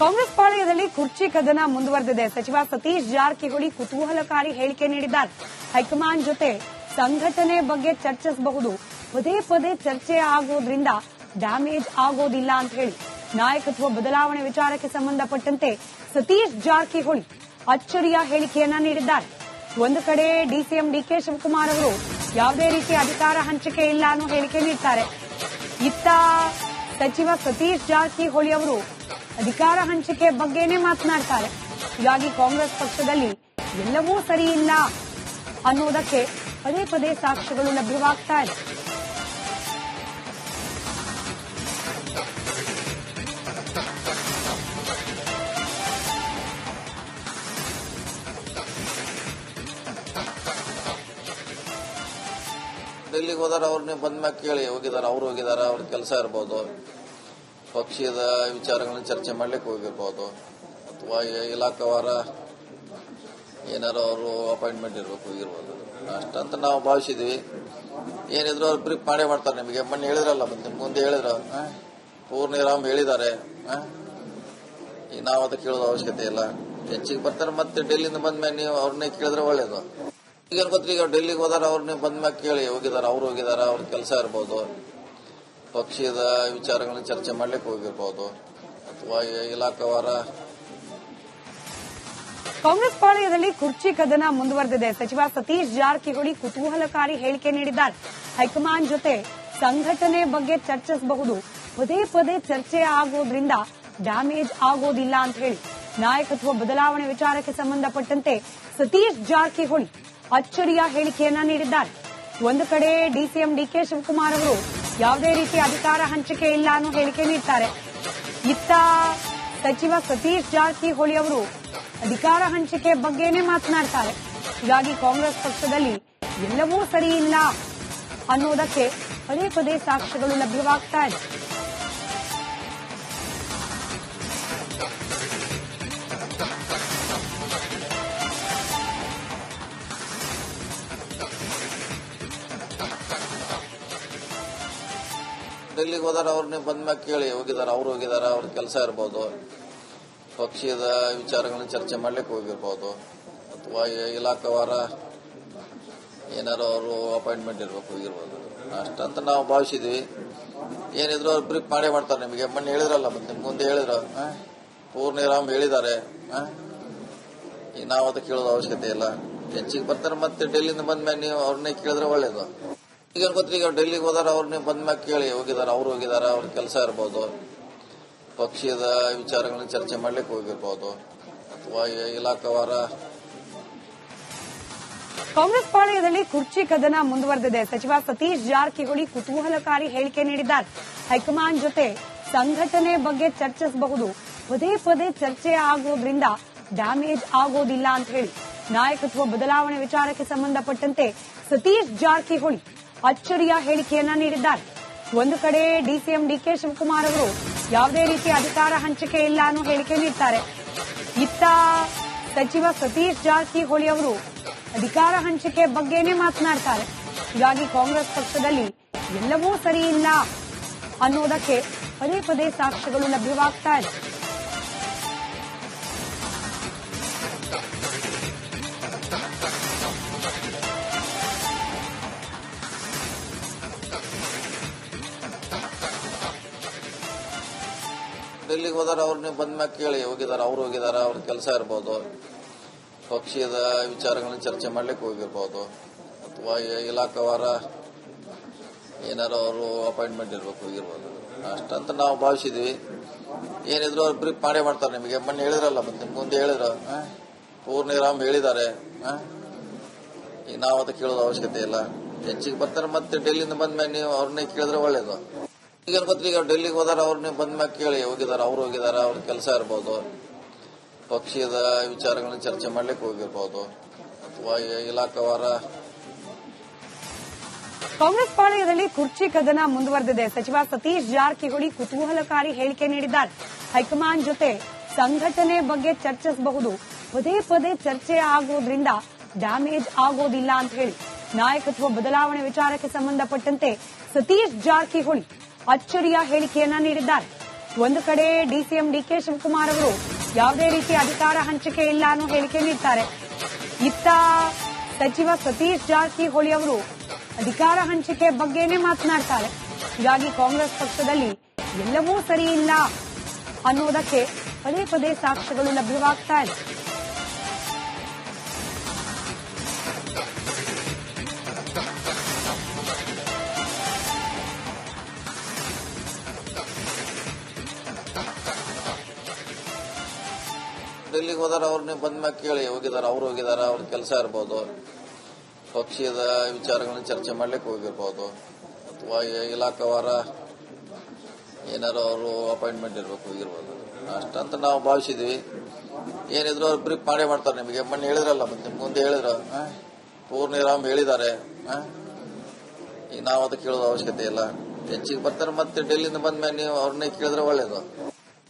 ಕಾಂಗ್ರೆಸ್ ಪಾಳಯದಲ್ಲಿ ಕುರ್ಚಿ ಕದನ ಮುಂದುವರೆದಿದೆ. ಸಚಿವ ಸತೀಶ್ ಜಾರಕಿಹೊಳಿ ಕುತೂಹಲಕಾರಿ ಹೇಳಿಕೆ ನೀಡಿದ್ದಾರೆ. ಹೈಕಮಾಂಡ್ ಜೊತೆ ಸಂಘಟನೆ ಬಗ್ಗೆ ಚರ್ಚಿಸಬಹುದು. ಪದೇ ಪದೇ ಚರ್ಚೆ ಆಗೋದ್ರಿಂದ ಡ್ಯಾಮೇಜ್ ಆಗೋದಿಲ್ಲ ಅಂತ ಹೇಳಿ ನಾಯಕತ್ವ ಬದಲಾವಣೆ ವಿಚಾರಕ್ಕೆ ಸಂಬಂಧಪಟ್ಟಂತೆ ಸತೀಶ್ ಜಾರಕಿಹೊಳಿ ಅಚ್ಚರಿಯ ಹೇಳಿಕೆಯನ್ನ ನೀಡಿದ್ದಾರೆ. ಒಂದು ಕಡೆ ಡಿಸಿಎಂ ಡಿಕೆ ಶಿವಕುಮಾರ್ ಅವರು ಯಾವುದೇ ರೀತಿ ಅಧಿಕಾರ ಹಂಚಿಕೆ ಇಲ್ಲ ಅನ್ನೋ ಹೇಳಿಕೆ ನೀಡ್ತಾರೆ. ಇತ್ತ ಸಚಿವ ಸತೀಶ್ ಜಾರಕಿಹೊಳಿ ಅವರು ಅಧಿಕಾರ ಹಂಚಿಕೆ ಬಗ್ಗೆನೇ ಮಾತನಾಡ್ತಾರೆ. ಹೀಗಾಗಿ ಕಾಂಗ್ರೆಸ್ ಪಕ್ಷದಲ್ಲಿ ಎಲ್ಲವೂ ಸರಿ ಇಲ್ಲ ಅನ್ನೋದಕ್ಕೆ ಪದೇ ಪದೇ ಸಾಕ್ಷ್ಯಗಳು ಲಭ್ಯವಾಗ್ತಾ ಇದೆ. ಡೆಲ್ಲಿಗೆ ಹೋದಾರ ಅವ್ರನ್ನ ಬಂದ್ಮ್ಯಾಗ ಕೇಳಿ, ಹೋಗಿದಾರ, ಅವ್ರು ಹೋಗಿದಾರ, ಅವ್ರ ಕೆಲಸ ಇರ್ಬೋದು. ಪಕ್ಷದ ವಿಚಾರಗಳನ್ನ ಚರ್ಚೆ ಮಾಡ್ಲಿಕ್ಕೆ ಹೋಗಿರ್ಬೋದು ಅಥವಾ ಇಲಾಖಾವಾರ ಏನಾರು ಅವರು ಅಪಾಯಿಂಟ್ಮೆಂಟ್ ಇರ್ಬೇಕು ಹೋಗಿರ್ಬೋದು ಅಷ್ಟಂತ ನಾವು ಭಾವಿಸಿದ್ವಿ. ಏನಿದ್ರು ಅವ್ರು ಬ್ರೀಫ್ ಮಾಡೇ ಮಾಡ್ತಾರೆ ನಿಮಗೆ. ಮೊನ್ನೆ ಹೇಳಿದ್ರಲ್ಲ, ಮತ್ತೆ ಮುಂದೆ ಹೇಳಿದ್ರು? ಪೂರ್ಣಿರಾಮ್ ಹೇಳಿದ್ದಾರೆ? ಈಗ ನಾವು ಅದಕ್ಕೆ ಕೇಳೋದು ಅವಶ್ಯಕತೆ ಇಲ್ಲ. ಹೆಚ್ಚಿಗೆ ಬರ್ತಾರೆ ಮತ್ತೆ ಡೆಲ್ಲಿಂದ ಬಂದ್ಮೇಲೆ ನೀವು ಅವ್ರನ್ನೇ ಕೇಳಿದ್ರೆ ಒಳ್ಳೇದು. ಈಗ ಗೊತ್ತೀಗ ಡೆಲ್ಲಿಗೆ ಹೋದಾರ, ಅವ್ರನ್ನ ಬಂದ್ಮೇಲೆ ಕೇಳಿ. ಹೋಗಿದಾರ ಅವ್ರು ಹೋಗಿದಾರ ಅವ್ರ ಕೆಲಸ ಇರ್ಬೋದು. ಪಕ್ಷದ ವಿಚಾರಗಳನ್ನ ಚರ್ಚೆ ಮಾಡ್ಲಿಕ್ಕೆ ಹೋಗಿರ್ಬೋದು. ಅಥವಾ ಇಲಾಖಾವಾರ ಕಾಂಗ್ರೆಸ್ ಪಾಳಯದಲ್ಲಿ ಕುರ್ಚಿ ಕದನ ಮುಂದುವರೆದಿದೆ. ಸಚಿವ ಸತೀಶ್ ಜಾರಕಿಹೊಳಿ ಕುತೂಹಲಕಾರಿ ಹೇಳಿಕೆ ನೀಡಿದ್ದಾರೆ. ಹೈಕಮಾಂಡ್ ಜೊತೆ ಸಂಘಟನೆ ಬಗ್ಗೆ ಚರ್ಚಿಸಬಹುದು. ಪದೇ ಪದೇ ಚರ್ಚೆ ಆಗೋದ್ರಿಂದ ಡ್ಯಾಮೇಜ್ ಆಗೋದಿಲ್ಲ ಅಂತ ಹೇಳಿ ನಾಯಕತ್ವ ಬದಲಾವಣೆ ವಿಚಾರಕ್ಕೆ ಸಂಬಂಧಪಟ್ಟಂತೆ ಸತೀಶ್ ಜಾರಕಿಹೊಳಿ ಅಚ್ಚರಿಯ ಹೇಳಿಕೆಯನ್ನ ನೀಡಿದ್ದಾರೆ. ಒಂದು ಕಡೆ ಡಿಸಿಎಂ ಡಿಕೆ ಶಿವಕುಮಾರ್ ಅವರು ಯಾವುದೇ ರೀತಿ ಅಧಿಕಾರ ಹಂಚಿಕೆ ಇಲ್ಲ ಅನ್ನೋ ಹೇಳಿಕೆ ನೀಡ್ತಾರೆ. ಇತ್ತ ಸಚಿವ ಸತೀಶ್ ಜಾರಕಿಹೊಳಿ ಅವರು ಅಧಿಕಾರ ಹಂಚಿಕೆ ಬಗ್ಗೆನೇ ಮಾತನಾಡ್ತಾರೆ. ಹೀಗಾಗಿ ಕಾಂಗ್ರೆಸ್ ಪಕ್ಷದಲ್ಲಿ ಎಲ್ಲವೂ ಸರಿ ಇಲ್ಲ ಅನ್ನೋದಕ್ಕೆ ಪದೇ ಪದೇ ಸಾಕ್ಷ್ಯಗಳು ಲಭ್ಯವಾಗ್ತಾ ಇದೆ. ಡೆಲ್ಲಿಗೆ ಹೋದಾರ ಬಂದ ಬಂದ್ಮ್ಯಾಗ ಕೇಳಿ, ಹೋಗಿದಾರ, ಅವ್ರು ಹೋಗಿದಾರ, ಅವ್ರ ಕೆಲಸ ಇರ್ಬೋದು. ಪಕ್ಷದ ವಿಚಾರಗಳನ್ನ ಚರ್ಚೆ ಮಾಡ್ಲಿಕ್ಕೆ ಹೋಗಿರ್ಬೋದು. ಅಥವಾ ಇಲಾಖಾವಾರ ಏನಾರು ಅವರು ಅಪಾಯಿಂಟ್ಮೆಂಟ್ ಇರ್ಬೇಕು, ಹೋಗಿರ್ಬೋದು. ಅಷ್ಟಂತ ನಾವು ಭಾವಿಸಿದ್ವಿ. ಏನಿದ್ರು ಅವ್ರು ಬ್ರೀಫ್ ಮಾಡೇ ಮಾಡ್ತಾರೆ ನಿಮಗೆ. ಮೊನ್ನೆ ಹೇಳಿದ್ರಲ್ಲ, ಮತ್ತೆ ನಿಮ್ಗೆ ಮುಂದೆ ಹೇಳಿದ್ರು? ಪೂರ್ಣಿರಾಮ್ ಹೇಳಿದ್ದಾರೆ. ನಾವು ಅದಕ್ಕೆ ಕೇಳೋದು ಅವಶ್ಯಕತೆ ಇಲ್ಲ. ಹೆಚ್ಚಿಗೆ ಬರ್ತಾರೆ ಮತ್ತೆ ಡೆಲ್ಲಿಂದ ಬಂದ್ಮೇಲೆ ನೀವು ಅವ್ರನ್ನೇ ಕೇಳಿದ್ರೆ ಒಳ್ಳೇದು. ಈಗ ಗೊತ್ತಿಲ್ಲ ಈಗ ಡೆಲ್ಲಿಗೆ ಹೋದಾರ, ಅವ್ರನ್ನ ಬಂದ್ಮ್ಯಾಗ ಕೇಳಿ ಹೋಗಿದಾರ, ಅವ್ರು ಹೋಗಿದಾರ, ಅವ್ರ ಕೆಲಸ ಇರ್ಬೋದು. ಪಕ್ಷದ ವಿಚಾರಗಳನ್ನ ಚರ್ಚೆ ಮಾಡ್ಲಿಕ್ಕೆ ಹೋಗಿರ್ಬೋದು. ಅಥವಾ ಇಲಾಖಾವಾರ ಕಾಂಗ್ರೆಸ್ ಪಾಳಯದಲ್ಲಿ ಕುರ್ಚಿ ಕದನ ಮುಂದುವರೆದಿದೆ. ಸಚಿವ ಸತೀಶ್ ಜಾರಕಿಹೊಳಿ ಕುತೂಹಲಕಾರಿ ಹೇಳಿಕೆ ನೀಡಿದ್ದಾರೆ. ಹೈಕಮಾಂಡ್ ಜೊತೆ ಸಂಘಟನೆ ಬಗ್ಗೆ ಚರ್ಚಿಸಬಹುದು. ಪದೇ ಪದೇ ಚರ್ಚೆ ಆಗೋದ್ರಿಂದ ಡ್ಯಾಮೇಜ್ ಆಗೋದಿಲ್ಲ ಅಂತ ಹೇಳಿ ನಾಯಕತ್ವ ಬದಲಾವಣೆ ವಿಚಾರಕ್ಕೆ ಸಂಬಂಧಪಟ್ಟಂತೆ ಸತೀಶ್ ಜಾರಕಿಹೊಳಿ ಅಚ್ಚರಿಯ ಹೇಳಿಕೆಯನ್ನ ನೀಡಿದ್ದಾರೆ. ಒಂದು ಕಡೆ ಡಿಸಿಎಂ ಡಿಕೆ ಶಿವಕುಮಾರ್ ಅವರು ಯಾವುದೇ ರೀತಿ ಅಧಿಕಾರ ಹಂಚಿಕೆ ಇಲ್ಲ ಅನ್ನೋ ಹೇಳಿಕೆ ನೀಡ್ತಾರೆ. ಇತ್ತ ಸಚಿವ ಸತೀಶ್ ಜಾರಕಿಹೊಳಿ ಅವರು ಅಧಿಕಾರ ಹಂಚಿಕೆ ಬಗ್ಗೆನೇ ಮಾತನಾಡ್ತಾರೆ. ಹೀಗಾಗಿ ಕಾಂಗ್ರೆಸ್ ಪಕ್ಷದಲ್ಲಿ ಎಲ್ಲವೂ ಸರಿ ಇಲ್ಲ ಅನ್ನೋದಕ್ಕೆ ಪದೇ ಪದೇ ಸಾಕ್ಷ್ಯಗಳು ಲಭ್ಯವಾಗ್ತಾ ಇದೆ. ಡೆಲ್ಲಿಗೆ ಹೋದಾರ ಬಂದ ಬಂದ್ಮ್ಯಾಗ ಕೇಳಿ, ಹೋಗಿದಾರ ಅವ್ರು ಹೋಗಿದಾರ, ಅವ್ರ ಕೆಲಸ ಇರ್ಬೋದು. ಪಕ್ಷದ ವಿಚಾರಗಳನ್ನ ಚರ್ಚೆ ಮಾಡ್ಲಿಕ್ಕೆ ಹೋಗಿರ್ಬೋದು. ಅಥವಾ ಇಲಾಖಾವಾರ ಏನಾರ ಅವರು ಅಪಾಯಿಂಟ್ಮೆಂಟ್ ಇರ್ಬೇಕು, ಹೋಗಿರ್ಬೋದು. ಅಷ್ಟಂತ ನಾವು ಭಾವಿಸಿದ್ವಿ. ಏನಿದ್ರು ಅವ್ರು ಬ್ರೀಫ್ ಮಾಡೇ ಮಾಡ್ತಾರೆ ನಿಮಗೆ. ಮೊನ್ನೆ ಹೇಳಿದ್ರಲ್ಲ, ಮತ್ತೆ ನಿಮ್ಗೆ ಮುಂದೆ ಹೇಳಿದ್ರು? ಪೂರ್ಣಿರಾಮ್ ಹೇಳಿದ್ದಾರೆ? ಈಗ ನಾವು ಅದಕ್ಕೆ ಕೇಳೋದು ಅವಶ್ಯಕತೆ ಇಲ್ಲ. ಹೆಚ್ಚಿಗೆ ಬರ್ತಾರೆ ಮತ್ತೆ ಡೆಲ್ಲಿಂದ ಬಂದ್ಮೇಲೆ ನೀವು ಅವ್ರನ್ನೇ ಕೇಳಿದ್ರೆ ಒಳ್ಳೇದು. ಈಗ ಡೆಲ್ಲಿಗೆ ಹೋದಾರ, ಅವ್ರನ್ನ ಬಂದ್ಮ್ಯಾಗ ಕೇಳಿ, ಹೋಗಿದಾರ, ಅವ್ರು ಹೋಗಿದಾರ, ಅವ್ರ ಕೆಲಸ ಇರ್ಬೋದು. ಪಕ್ಷದ ವಿಚಾರಗಳನ್ನ ಚರ್ಚೆ ಮಾಡ್ಲಿಕ್ಕೆ ಹೋಗಿರ್ಬೋದು. ಅಥವಾ ಇಲಾಖಾವಾರ ಕಾಂಗ್ರೆಸ್ ಪಾಳಯದಲ್ಲಿ ಕುರ್ಚಿ ಕದನ ಮುಂದುವರೆದಿದೆ. ಸಚಿವ ಸತೀಶ್ ಜಾರಕಿಹೊಳಿ ಕುತೂಹಲಕಾರಿ ಹೇಳಿಕೆ ನೀಡಿದ್ದಾರೆ. ಹೈಕಮಾಂಡ್ ಜೊತೆ ಸಂಘಟನೆ ಬಗ್ಗೆ ಚರ್ಚಿಸಬಹುದು. ಪದೇ ಪದೇ ಚರ್ಚೆ ಆಗೋದ್ರಿಂದ ಡ್ಯಾಮೇಜ್ ಆಗೋದಿಲ್ಲ ಅಂತ ಹೇಳಿ ನಾಯಕತ್ವ ಬದಲಾವಣೆ ವಿಚಾರಕ್ಕೆ ಸಂಬಂಧಪಟ್ಟಂತೆ ಸತೀಶ್ ಜಾರಕಿಹೊಳಿ ಅಚ್ಚರಿಯ ಹೇಳಿಕೆಯನ್ನ ನೀಡಿದ್ದಾರೆ. ಒಂದು ಕಡೆ ಡಿಸಿಎಂ ಡಿಕೆ ಶಿವಕುಮಾರ್ ಅವರು ಯಾವುದೇ ರೀತಿ ಅಧಿಕಾರ ಹಂಚಿಕೆ ಇಲ್ಲ ಅನ್ನೋ ಹೇಳಿಕೆ ನೀಡ್ತಾರೆ. ಇತ್ತ ಸಚಿವ ಸತೀಶ್ ಜಾರಕಿಹೊಳಿ ಅವರು ಅಧಿಕಾರ ಹಂಚಿಕೆ ಬಗ್ಗೆನೇ ಮಾತನಾಡ್ತಾರೆ. ಹೀಗಾಗಿ ಕಾಂಗ್ರೆಸ್ ಪಕ್ಷದಲ್ಲಿ ಎಲ್ಲವೂ ಸರಿ ಇಲ್ಲ ಅನ್ನೋದಕ್ಕೆ ಪದೇ ಪದೇ ಸಾಕ್ಷ್ಯಗಳು ಲಭ್ಯವಾಗ್ತಾ ಇದೆ. ಡೆಲ್ಲಿಗೆ ಹೋದಾರ ಅವ್ರನ್ನ ಬಂದ ಮ್ಯಾಗ ಕೇಳಿ ಹೋಗಿದಾರ ಅವ್ರು ಹೋಗಿದಾರ ಅವ್ರ ಕೆಲಸ ಇರ್ಬೋದು. ಪಕ್ಷದ ವಿಚಾರಗಳನ್ನ ಚರ್ಚೆ ಮಾಡ್ಲಿಕ್ಕೆ ಹೋಗಿರ್ಬೋದು. ಅಥವಾ ಇಲಾಖೆವಾರ ಏನಾರು ಅವರು ಅಪಾಯಿಂಟ್ಮೆಂಟ್ ಇರ್ಬೇಕು ಹೋಗಿರ್ಬೋದು. ಅಷ್ಟಂತ ನಾವು ಭಾವಿಸಿದ್ವಿ. ಏನಿದ್ರು ಅವ್ರು ಬ್ರೀಫ್ ಮಾಡೇ ಮಾಡ್ತಾರೆ ನಿಮಗೆ. ಮೊನ್ನೆ ಹೇಳಿದ್ರಲ್ಲ ಮತ್ತೆ ನಿಮ್ಗೆ ಮುಂದೆ ಹೇಳಿದ್ರು? ಪೂರ್ಣಿರಾಮ್ ಹೇಳಿದ್ದಾರೆ? ಈಗ ನಾವು ಅದಕ್ಕೆ ಕೇಳೋದು ಅವಶ್ಯಕತೆ ಇಲ್ಲ. ಹೆಚ್ಚಿಗೆ ಬರ್ತಾರೆ ಮತ್ತೆ ಡೆಲ್ಲಿಂದ ಬಂದ್ಮೇಲೆ ನೀವು ಅವ್ರನ್ನೇ ಕೇಳಿದ್ರೆ ಒಳ್ಳೇದು.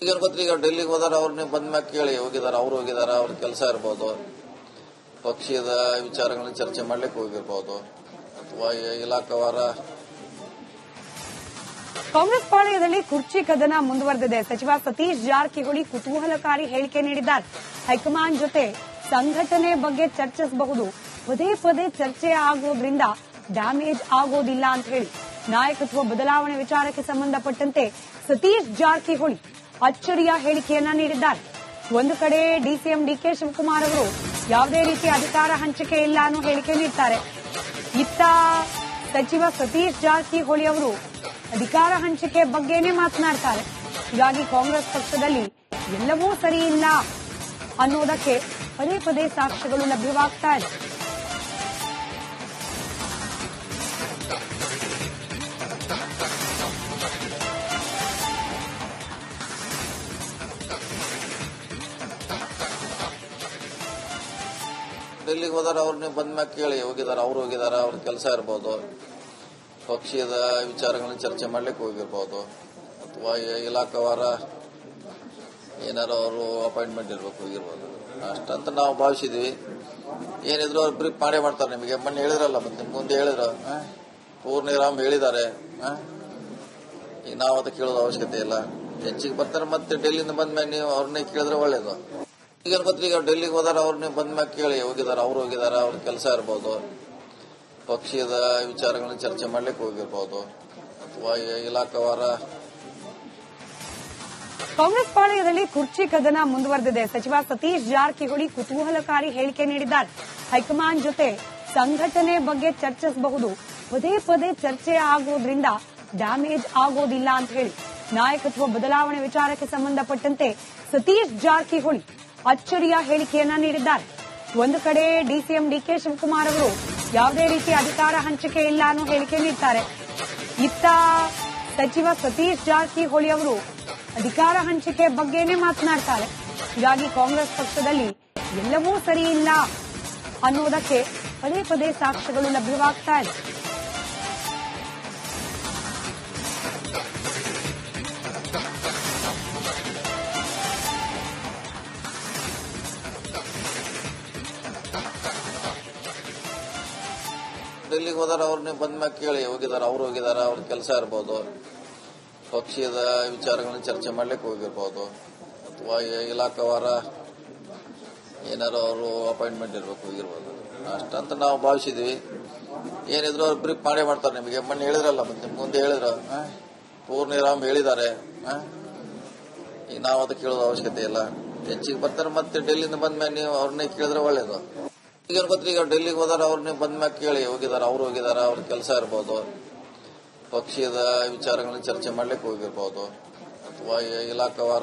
ಈಗ ಗೊತ್ತಿಲ್ಲ ಈಗ ಡೆಲ್ಲಿಗೆ ಹೋದಾರ, ಅವ್ರನ್ನ ಬಂದ ಮ್ಯಾಗ ಕೇಳಿ, ಹೋಗಿದಾರ, ಅವ್ರು ಹೋಗಿದಾರ, ಅವ್ರ ಕೆಲಸ ಇರ್ಬೋದು. ಪಕ್ಷದ ವಿಚಾರಗಳನ್ನ ಚರ್ಚೆ ಮಾಡ್ಲಿಕ್ಕೆ ಹೋಗಿರ್ಬೋದು. ಅಥವಾ ಇಲಾಖಾವಾರ ಕಾಂಗ್ರೆಸ್ ಪಾಳೆಯದಲ್ಲಿ ಕುರ್ಚಿ ಕದನ ಮುಂದುವರೆದಿದೆ. ಸಚಿವ ಸತೀಶ್ ಜಾರಕಿಹೊಳಿ ಕುತೂಹಲಕಾರಿ ಹೇಳಿಕೆ ನೀಡಿದ್ದಾರೆ. ಹೈಕಮಾಂಡ್ ಜೊತೆ ಸಂಘಟನೆ ಬಗ್ಗೆ ಚರ್ಚಿಸಬಹುದು. ಪದೇ ಪದೇ ಚರ್ಚೆ ಆಗೋದ್ರಿಂದ ಡ್ಯಾಮೇಜ್ ಆಗೋದಿಲ್ಲ ಅಂತ ಹೇಳಿ. ನಾಯಕತ್ವ ಬದಲಾವಣೆ ವಿಚಾರಕ್ಕೆ ಸಂಬಂಧಪಟ್ಟಂತೆ ಸತೀಶ್ ಜಾರಕಿಹೊಳಿ ಅಚ್ಚರಿಯ ಹೇಳಿಕೆಯನ್ನ ನೀಡಿದ್ದಾರೆ. ಒಂದು ಕಡೆ ಡಿಸಿಎಂ ಡಿಕೆ ಶಿವಕುಮಾರ್ ಅವರು ಯಾವುದೇ ರೀತಿ ಅಧಿಕಾರ ಹಂಚಿಕೆ ಇಲ್ಲ ಅನ್ನೋ ಹೇಳಿಕೆ ನೀಡ್ತಾರೆ. ಇತ್ತ ಸಚಿವ ಸತೀಶ್ ಜಾರಕಿಹೊಳಿ ಅವರು ಅಧಿಕಾರ ಹಂಚಿಕೆ ಬಗ್ಗೆನೇ ಮಾತನಾಡ್ತಾರೆ. ಹೀಗಾಗಿ ಕಾಂಗ್ರೆಸ್ ಪಕ್ಷದಲ್ಲಿ ಎಲ್ಲವೂ ಸರಿ ಇಲ್ಲ ಅನ್ನೋದಕ್ಕೆ ಪದೇ ಪದೇ ಸಾಕ್ಷ್ಯಗಳು ಲಭ್ಯವಾಗ್ತಾ ಇದೆ. ಡೆಲ್ಲಿಗೆ ಹೋದಾರ ನೀವು ಬಂದ ಮ್ಯಾಗ ಕೇಳಿ. ಹೋಗಿದಾರ, ಅವ್ರು ಹೋಗಿದಾರ, ಅವ್ರ ಕೆಲಸ ಇರ್ಬೋದು. ಪಕ್ಷದ ವಿಚಾರಗಳನ್ನ ಚರ್ಚೆ ಮಾಡ್ಲಿಕ್ಕೆ ಹೋಗಿರ್ಬೋದು. ಅಥವಾ ಇಲಾಖಾವಾರ ಏನಾರು ಅವರು ಅಪಾಯಿಂಟ್ಮೆಂಟ್ ಇರ್ಬೇಕು, ಹೋಗಿರ್ಬೋದು. ಅಷ್ಟಂತ ನಾವು ಭಾವಿಸಿದ್ವಿ. ಏನಿದ್ರು ಅವ್ರು ಬ್ರೀಫ್ ಮಾಡೇ ಮಾಡ್ತಾರೆ ನಿಮಗೆ. ಮೊನ್ನೆ ಹೇಳಿದ್ರಲ್ಲ, ಮತ್ತೆ ನಿಮ್ಗೆ ಮುಂದೆ ಹೇಳಿದ್ರು? ಪೂರ್ಣಿರಾಮ್ ಹೇಳಿದ್ದಾರೆ? ಈಗ ನಾವು ಅದಕ್ಕೆ ಕೇಳೋದು ಅವಶ್ಯಕತೆ ಇಲ್ಲ. ಹೆಚ್ಚಿಗೆ ಬರ್ತಾರೆ ಮತ್ತೆ ಡೆಲ್ಲಿಯಿಂದ ಬಂದ ಮೇಲೆ ನೀವು ಅವ್ರನ್ನೇ ಕೇಳಿದ್ರೆ ಒಳ್ಳೇದು. ಈಗ ಗೊತ್ತಿಲ್ಲ ಈಗ ಡೆಲ್ಲಿಗೆ ಹೋದಾರ, ಅವ್ರನ್ನ ಬಂದ ಮ್ಯಾಗ ಕೇಳಿ, ಹೋಗಿದಾರ, ಅವ್ರು ಹೋಗಿದಾರ, ಅವ್ರ ಕೆಲಸ ಇರ್ಬೋದು. ಪಕ್ಷದ ವಿಚಾರಗಳನ್ನ ಚರ್ಚೆ ಮಾಡ್ಲಿಕ್ಕೆ ಹೋಗಿರ್ಬೋದು. ಅಥವಾ ಇಲಾಖಾವಾರ ಕಾಂಗ್ರೆಸ್ ಪಾಳೆಯದಲ್ಲಿ ಕುರ್ಚಿ ಕದನ ಮುಂದುವರೆದಿದೆ. ಸಚಿವ ಸತೀಶ್ ಜಾರಕಿಹೊಳಿ ಕುತೂಹಲಕಾರಿ ಹೇಳಿಕೆ ನೀಡಿದ್ದಾರೆ. ಹೈಕಮಾಂಡ್ ಜೊತೆ ಸಂಘಟನೆ ಬಗ್ಗೆ ಚರ್ಚಿಸಬಹುದು. ಪದೇ ಪದೇ ಚರ್ಚೆ ಆಗೋದ್ರಿಂದ ಡ್ಯಾಮೇಜ್ ಆಗೋದಿಲ್ಲ ಅಂತ ಹೇಳಿ. ನಾಯಕತ್ವ ಬದಲಾವಣೆ ವಿಚಾರಕ್ಕೆ ಸಂಬಂಧಪಟ್ಟಂತೆ ಸತೀಶ್ ಜಾರಕಿಹೊಳಿ ಅಚ್ಚರಿಯ ಹೇಳಿಕೆಯನ್ನ ನೀಡಿದ್ದಾರೆ. ಒಂದು ಕಡೆ ಡಿಸಿಎಂ ಡಿಕೆ ಶಿವಕುಮಾರ್ ಅವರು ಯಾವುದೇ ರೀತಿ ಅಧಿಕಾರ ಹಂಚಿಕೆ ಇಲ್ಲ ಅನ್ನೋ ಹೇಳಿಕೆ ನೀಡ್ತಾರೆ. ಇತ್ತ ಸಚಿವ ಸತೀಶ್ ಜಾರಕಿಹೊಳಿ ಅವರು ಅಧಿಕಾರ ಹಂಚಿಕೆ ಬಗ್ಗೆನೇ ಮಾತನಾಡ್ತಾರೆ. ಹೀಗಾಗಿ ಕಾಂಗ್ರೆಸ್ ಪಕ್ಷದಲ್ಲಿ ಎಲ್ಲವೂ ಸರಿ ಇಲ್ಲ ಅನ್ನೋದಕ್ಕೆ ಪದೇ ಪದೇ ಸಾಕ್ಷ್ಯಗಳು ಲಭ್ಯವಾಗ್ತಾ ಇದೆ. ಹೋದಾರ ಬಂದ ಮ್ಯಾಕ್ ಕೇಳಿ, ಹೋಗಿದಾರ, ಅವ್ರು ಹೋಗಿದಾರ, ಅವ್ರ ಕೆಲಸ ಇರ್ಬೋದು. ಪಕ್ಷದ ವಿಚಾರಗಳನ್ನ ಚರ್ಚೆ ಮಾಡ್ಲಿಕ್ಕೆ ಹೋಗಿರ್ಬೋದು. ಅಥವಾ ಇಲಾಖೆವಾರ ಏನಾರು ಅವರು ಅಪಾಯಿಂಟ್ಮೆಂಟ್ ಇರ್ಬೇಕು, ಹೋಗಿರ್ಬೋದು. ಅಷ್ಟಂತ ನಾವು ಭಾವಿಸಿದ್ವಿ. ಏನಿದ್ರು ಅವ್ರು ಬ್ರೀಫ್ ಮಾಡೇ ಮಾಡ್ತಾರೆ ನಿಮಗೆ. ಮೊನ್ನೆ ಹೇಳಿದ್ರಲ್ಲ, ಮತ್ತೆ ನಿಮ್ಗೆ ಮುಂದೆ ಹೇಳಿದ್ರು? ಪೂರ್ಣಿರಾಮ್ ಹೇಳಿದ್ದಾರೆ? ಈಗ ನಾವು ಅದಕ್ಕೆ ಕೇಳೋದು ಅವಶ್ಯಕತೆ ಇಲ್ಲ. ಹೆಚ್ಚಿಗೆ ಬರ್ತಾರೆ ಮತ್ತೆ ಡೆಲ್ಲಿಂದ ಬಂದ್ಮೇಲೆ ನೀವು ಅವ್ರನ್ನೇ ಕೇಳಿದ್ರೆ ಒಳ್ಳೇದು. ಈಗ ಗೊತ್ತಿಲ್ಲ ಈಗ ಡೆಲ್ಲಿಗೆ ಹೋದಾರ, ಅವ್ರನ್ನ ಬಂದ ಮ್ಯಾಕ್ ಕೇಳಿ, ಹೋಗಿದಾರ, ಅವ್ರು ಹೋಗಿದಾರ, ಅವ್ರ ಕೆಲಸ ಇರ್ಬೋದು. ಪಕ್ಷದ ವಿಚಾರಗಳನ್ನ ಚರ್ಚೆ ಮಾಡ್ಲಿಕ್ಕೆ ಹೋಗಿರ್ಬೋದು. ಅಥವಾ ಇಲಾಖಾವಾರ